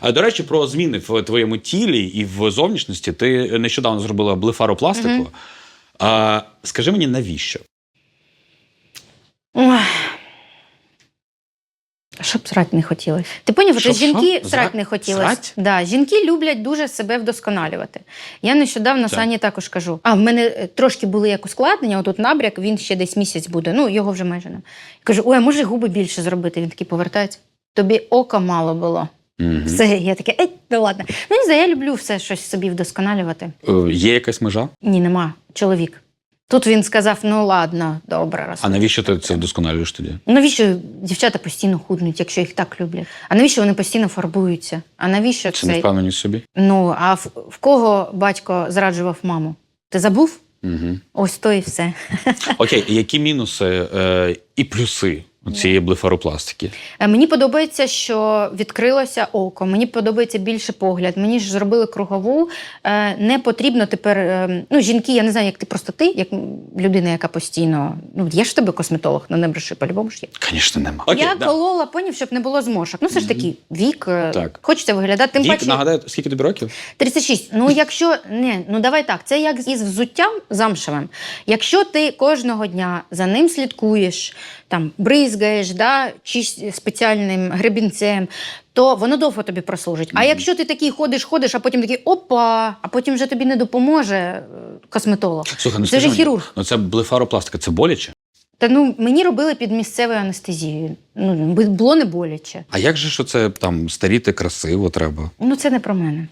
А до речі, про зміни в твоєму тілі і в зовнішності. Ти нещодавно зробила блефаропластику. А, скажи мені, навіщо? Ой. Щоб срати не хотілося. Ти поняв, що жінки що? срати Зра- не хотілося. срать? Да, жінки люблять дуже себе вдосконалювати. Я нещодавно Так. Сані також кажу: а в мене е, трошки були як ускладнення, отут набряк, він ще десь місяць буде. Ну, його вже майже не. Кажу: ой, а може губи більше зробити? Він такий повертається. Тобі ока мало було. Мгм. Все, я таке, ей, ну ладно. Ну, не знаю, я люблю все щось собі вдосконалювати. Е, Є якась межа? Ні, нема. Чоловік. Тут він сказав: ну ладно, добре, раз. А навіщо ти це вдосконалюєш тоді? Навіщо дівчата постійно худнуть, якщо їх так люблять? А навіщо вони постійно фарбуються? А навіщо Це це? невпевненість в собі? Ну а в, в кого батько зраджував маму? Ти забув? Угу. Ось то і все. Окей, які мінуси е, і плюси цієї блефаропластики? Е, Мені подобається, що відкрилося око. Мені подобається більше погляд. Мені ж зробили кругову. Е, Не потрібно тепер. е, Ну, жінки, я не знаю, як ти просто ти, як людина, яка постійно. Ну, є ж в тебе косметолог, ну не бреши, по-любому ж є. Звісно, нема. я колола поняв, щоб не було зморшок. Ну, все ж таки, вік, е, Так. хочеться виглядати. Тим Вік, паче, нагадаю, скільки тобі років? 36. Ну, якщо не, ну давай так, це як із взуттям замшевим. Якщо ти кожного дня за ним слідкуєш, там бризгаєш, да, чи спеціальним гребінцем, то воно довго тобі прослужить. А якщо ти такий ходиш, ходиш, а потім такий опа, а потім вже тобі не допоможе е, косметолог. Слухай, ну Це вже хірург. Ну це блефаропластика, це боляче? Та ну мені робили під місцевою анестезією. Ну було не боляче. А як же що це там старіти красиво треба? Ну це не про мене.